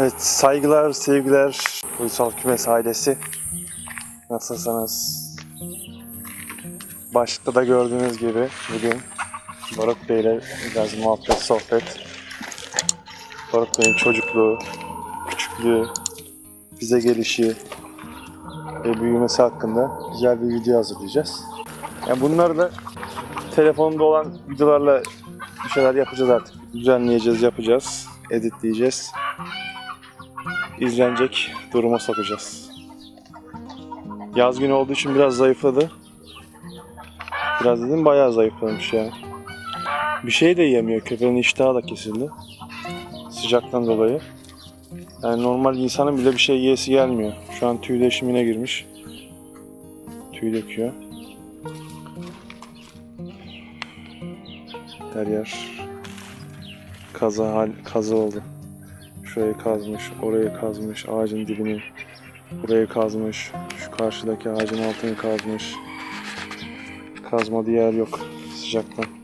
Evet saygılar, sevgiler Uysal Kümes ailesi. Nasılsınız? Başlıkta da gördüğünüz gibi bugün Barut Bey ile biraz muhabbet, sohbet. Barut Bey'in çocukluğu, küçüklüğü, bize gelişi ve büyümesi hakkında güzel bir video hazırlayacağız. Yani bunları da telefonda olan videolarla bir şeyler yapacağız artık. Düzenleyeceğiz, yapacağız, editleyeceğiz. İzlenecek duruma sokacağız. Yaz günü olduğu için biraz zayıfladı. Biraz dedim bayağı zayıflamış ya. Bir şey de yemiyor. Köpeğin iştahı da kesildi. Sıcaktan dolayı. Yani normal insanın bile bir şey yiyesi gelmiyor. Şu an tüy değişimine girmiş. Tüy döküyor. Her yer kaza hal kaza oldu. Şurayı kazmış, orayı kazmış, ağacın dibini burayı kazmış, şu karşıdaki ağacın altını kazmış. Kazmadığı yer yok sıcaktan.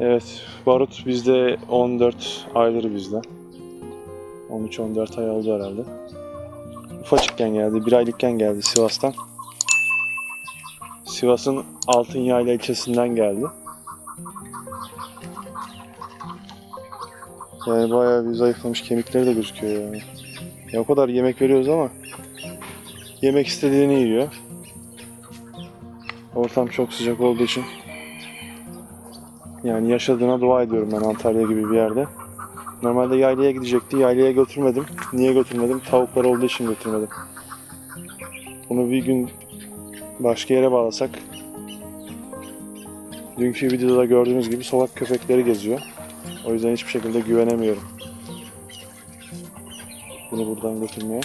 Evet, Barut bizde 14 ayları bizde. 13-14 ay oldu herhalde. Ufacıkken geldi, bir aylıkken geldi Sivas'tan. Sivas'ın Altın Yayla ilçesinden geldi. Yani bayağı bir zayıflamış, kemikleri de gözüküyor yani. Ya o kadar yemek veriyoruz ama yemek istediğini yiyor. Ortam çok sıcak olduğu için yani yaşadığına dua ediyorum ben Antalya gibi bir yerde. Normalde yaylaya gidecekti. Yaylaya götürmedim. Niye götürmedim? Tavuklar olduğu için götürmedim. Bunu bir gün başka yere bağlasak dünkü videoda gördüğünüz gibi sokak köpekleri geziyor. O yüzden hiçbir şekilde güvenemiyorum. Bunu buradan götürmeye.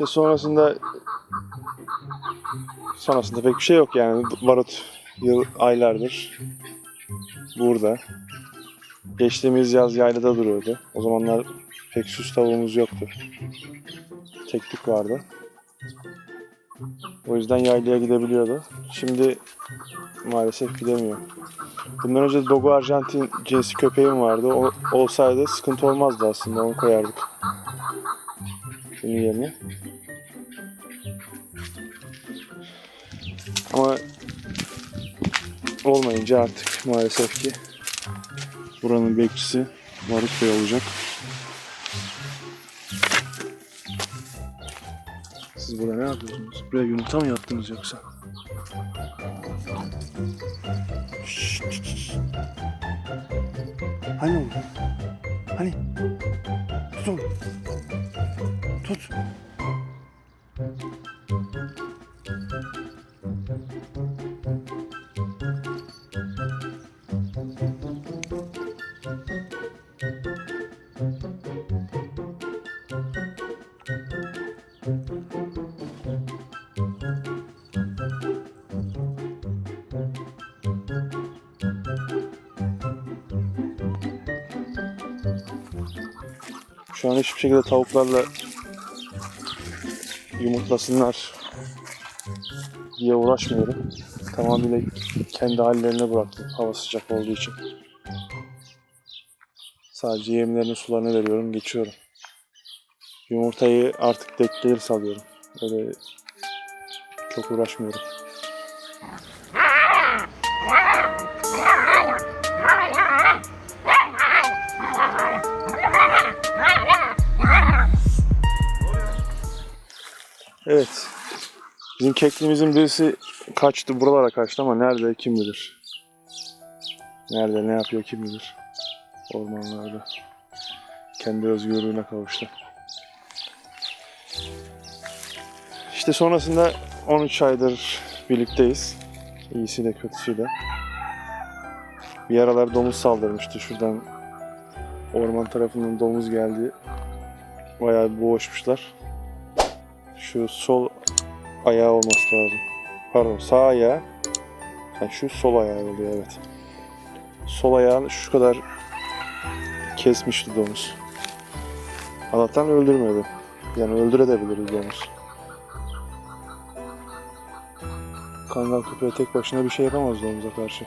İşte sonrasında sonrasında pek bir şey yok yani. Barut yıl aylardır burada. Geçtiğimiz yaz yaylada duruyordu. O zamanlar pek süs tavuğumuz yoktu. Teklik vardı. O yüzden yaylaya gidebiliyordu. Şimdi maalesef gidemiyor. Bundan önce Dogo Arjantin cinsi köpeğim vardı. O olsaydı sıkıntı olmazdı aslında. Onu koyardık. Bunun yerine. Olmayınca artık maalesef ki buranın bekçisi Barut Bey olacak. Siz burada ne yapıyorsunuz? Buraya yumurta mı yaptınız yoksa? Hani oğlum? Hani? Tut. Şu an hiçbir şekilde tavuklarla yumurtlasınlar diye uğraşmıyorum. Tamamıyla kendi hallerine bıraktım hava sıcak olduğu için. Sadece yemlerini sularını veriyorum geçiyorum. Yumurtayı artık dekleyer salıyorum. Öyle çok uğraşmıyorum. Bizim keklimizin birisi kaçtı buralara kaçtı ama nerede kim bilir. Nerede ne yapıyor kim bilir. Ormanlarda. Kendi özgürlüğüne kavuştu. İşte sonrasında 13 aydır birlikteyiz. İyisiyle kötüsüyle. Bir aralar domuz saldırmıştı şuradan. Orman tarafından domuz geldi. Bayağı boğuşmuşlar. Şu sol ayağı olması lazım. Pardon sağ ayağı. Yani şu sol ayağı oluyor evet. Sol ayağını şu kadar kesmişti domuz. Allah'tan öldürmedi. Yani öldürebiliriz domuz. Kangal köpeği tek başına bir şey yapamaz domuza karşı.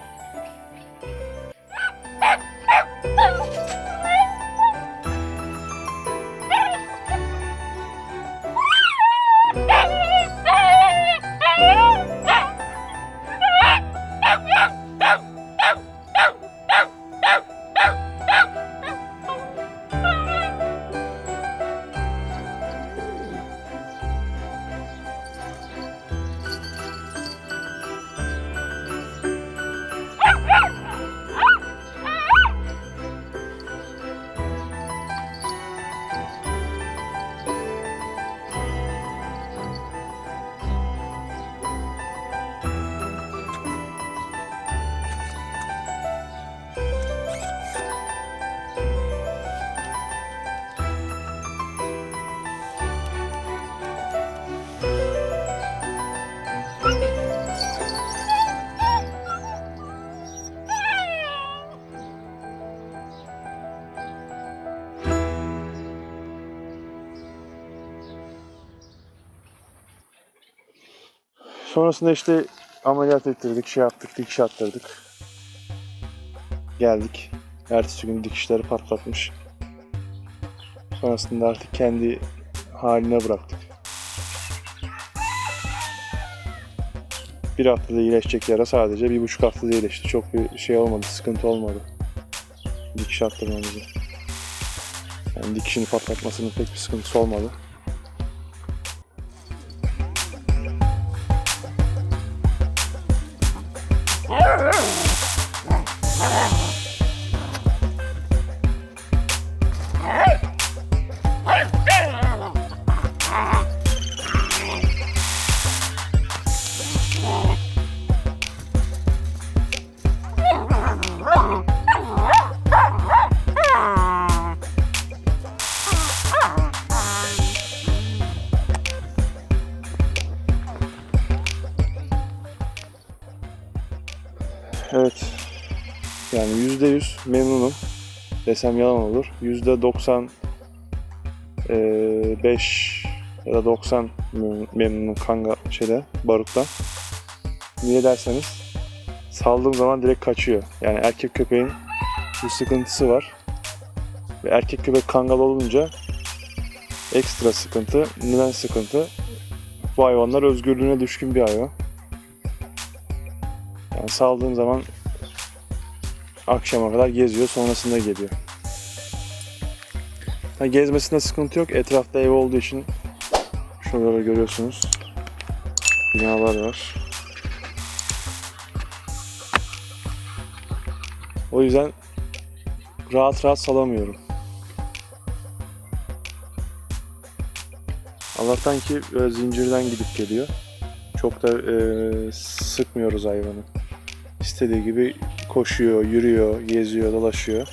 Sonrasında işte ameliyat ettirdik, şey yaptık, dikiş attırdık. Geldik. Ertesi gün dikişleri patlatmış. Sonrasında artık kendi haline bıraktık. Bir haftada iyileşecek yara sadece bir buçuk haftada iyileşti. Çok bir şey olmadı, sıkıntı olmadı. Dikiş attırmamızı. Yani dikişini patlatmasının pek bir sıkıntısı olmadı. Evet. Yani yüzde yüz memnunum. Desem yalan olur. Yüzde doksan eee, beş ya da 90 mem- memnunum kanga şeyde baruktan. Niye derseniz saldığım zaman direkt kaçıyor. Yani erkek köpeğin bu sıkıntısı var. Ve erkek köpek kangal olunca ekstra sıkıntı. Neden sıkıntı? Bu hayvanlar özgürlüğüne düşkün bir hayvan. Yani saldığım zaman akşama kadar geziyor sonrasında geliyor. Ha, gezmesinde sıkıntı yok. Etrafta ev olduğu için şuraları görüyorsunuz. Binalar var. O yüzden rahat rahat salamıyorum. Allah'tan ki böyle zincirden gidip geliyor. Çok da e, sıkmıyoruz hayvanı. İstediği gibi koşuyor, yürüyor, geziyor, dolaşıyor.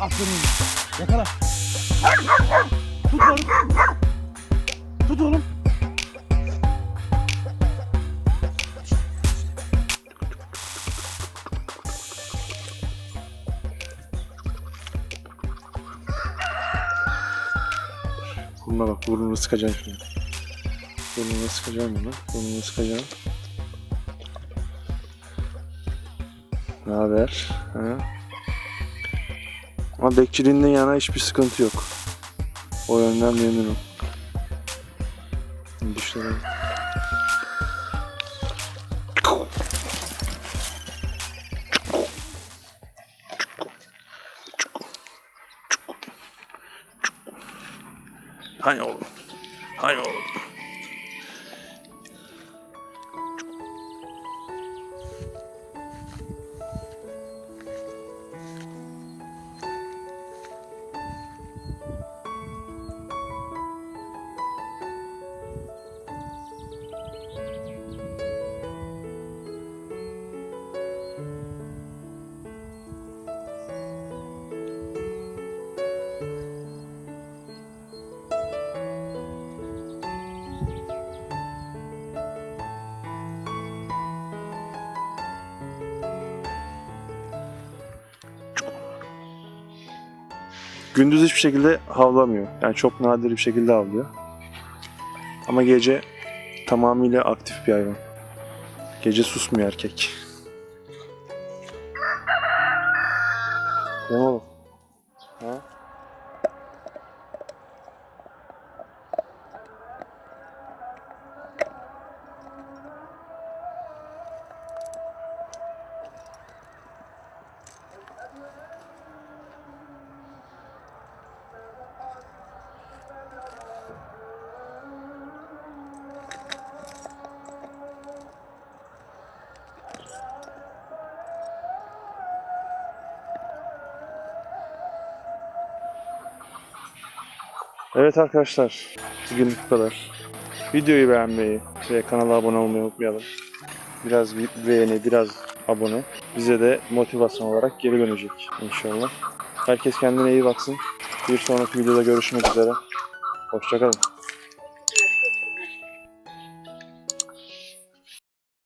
Aferin. Yakala. Tut oğlum. Tut oğlum. Burnuna bak, burnunu sıkacaksın şimdi. Burnunu sıkacaksın bunu, burnunu sıkacaksın. Ne haber? Ha? Ama bekçiliğinden yana hiçbir sıkıntı yok. O yönden memnunum. Düşünelim. Hani oğlum? Hani oğlum? Gündüz hiçbir şekilde havlamıyor. Yani çok nadir bir şekilde havlıyor. Ama gece tamamıyla aktif bir hayvan. Gece susmuyor erkek. Ne oğlum? Evet arkadaşlar, bugünlük bu kadar. Videoyu beğenmeyi ve kanala abone olmayı unutmayalım. Biraz bir beğeni, biraz abone. Bize de motivasyon olarak geri dönecek inşallah. Herkes kendine iyi baksın. Bir sonraki videoda görüşmek üzere. Hoşçakalın.